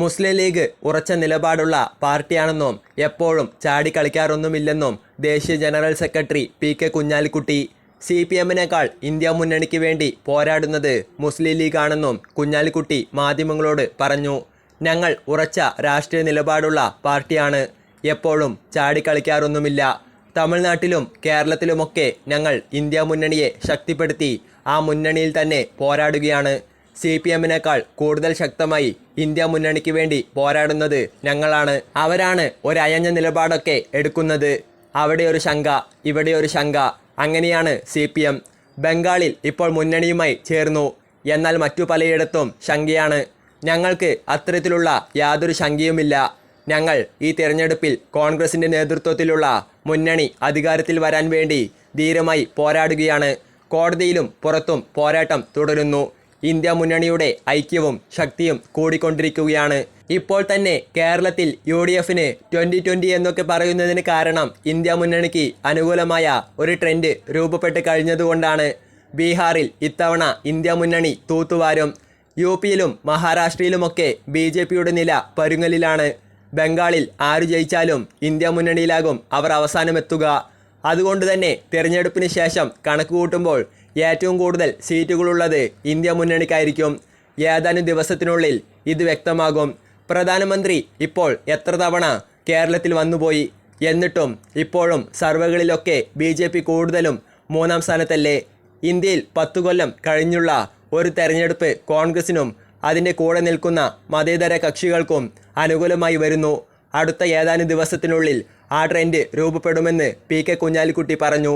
മുസ്ലിം league ഉറച്ച നിലപാടുള്ള പാർട്ടിയാണെന്നും എപ്പോഴും ചാടിക്കളിക്കാറൊന്നുമില്ലെന്നും ദേശീയ general secretary P K Kunhalikutty. C P എമ്മിനേക്കാൾ India മുന്നണിക്ക് വേണ്ടി പോരാടുന്നത് മുസ്ലിം ലീഗാണെന്നും കുഞ്ഞാലിക്കുട്ടി മാധ്യമങ്ങളോട് പറഞ്ഞു. ഞങ്ങൾ ഉറച്ച രാഷ്ട്രീയ നിലപാടുള്ള പാർട്ടിയാണ്. എപ്പോഴും ചാടിക്കളിക്കാറൊന്നുമില്ല തമിഴ്നാട്ടിലും കേരളത്തിലുമൊക്കെ ഞങ്ങൾ ഇന്ത്യ മുന്നണിയെ ശക്തിപ്പെടുത്തി ആ മുന്നണിയിൽ തന്നെ പോരാടുകയാണ്. സി പി എമ്മിനേക്കാൾ കൂടുതൽ ശക്തമായി ഇന്ത്യ മുന്നണിക്ക് വേണ്ടി പോരാടുന്നത് ഞങ്ങളാണ്. അവരാണ് ഒരു അയഞ്ഞ നിലപാടൊക്കെ എടുക്കുന്നത്. അവിടെ ഒരു ശങ്ക ഇവിടെ ഒരു ശങ്ക. അങ്ങനെയാണ് സി പി എം. ബംഗാളിൽ ഇപ്പോൾ മുന്നണിയുമായി ചേർന്നു. എന്നാൽ മറ്റു പലയിടത്തും ശങ്കയാണ്. ഞങ്ങൾക്ക് അത്തരത്തിലുള്ള യാതൊരു ശങ്കയുമില്ല. ഞങ്ങൾ ഈ തിരഞ്ഞെടുപ്പിൽ കോൺഗ്രസിന്റെ നേതൃത്വത്തിലുള്ള മുന്നണി അധികാരത്തിൽ വരാൻ വേണ്ടി ധീരമായി പോരാടുകയാണ്. കോടതിയിലും പുറത്തും പോരാട്ടം തുടരുന്നു. ഇന്ത്യ മുന്നണിയുടെ ഐക്യവും ശക്തിയും കൂടിക്കൊണ്ടിരിക്കുകയാണ്. ഇപ്പോൾ തന്നെ കേരളത്തിൽ യു ഡി എഫിന് ട്വന്റി ട്വന്റി എന്നൊക്കെ പറയുന്നതിന് കാരണം ഇന്ത്യ മുന്നണിക്ക് അനുകൂലമായ ഒരു ട്രെൻഡ് രൂപപ്പെട്ട് കഴിഞ്ഞതുകൊണ്ടാണ്. ബീഹാറിൽ ഇത്തവണ ഇന്ത്യ മുന്നണി തൂത്തുവാരും യു പിയിലും മഹാരാഷ്ട്രയിലുമൊക്കെ ബി ജെ പിയുടെ നില പരുങ്ങലിലാണ്. ബംഗാളിൽ ആരു ജയിച്ചാലും ഇന്ത്യ മുന്നണിയിലാകും അവർ അവസാനമെത്തുക. അതുകൊണ്ട് തന്നെ തിരഞ്ഞെടുപ്പിന് ശേഷം കണക്ക് കൂട്ടുമ്പോൾ ഏറ്റവും കൂടുതൽ സീറ്റുകളുള്ളത് ഇന്ത്യ മുന്നണിക്കായിരിക്കും. ഏതാനും ദിവസത്തിനുള്ളിൽ ഇത് വ്യക്തമാകും. പ്രധാനമന്ത്രി ഇപ്പോൾ എത്ര തവണ കേരളത്തിൽ വന്നുപോയി? എന്നിട്ടും ഇപ്പോഴും സർവേകളിലൊക്കെ ബി ജെ പി കൂടുതലും മൂന്നാം സ്ഥാനത്തല്ലേ? ഇന്ത്യയിൽ പത്തു കൊല്ലം കഴിഞ്ഞുള്ള ഒരു തെരഞ്ഞെടുപ്പ് കോൺഗ്രസിനും അതിന്റെ കൂടെ നിൽക്കുന്ന മതേതര കക്ഷികൾക്കും അനുകൂലമായി വരുന്നു. അടുത്ത ഏതാനും ദിവസത്തിനുള്ളിൽ ആ ട്രെൻഡ് രൂപപ്പെടുമെന്ന് പി കെ കുഞ്ഞാലിക്കുട്ടി പറഞ്ഞു.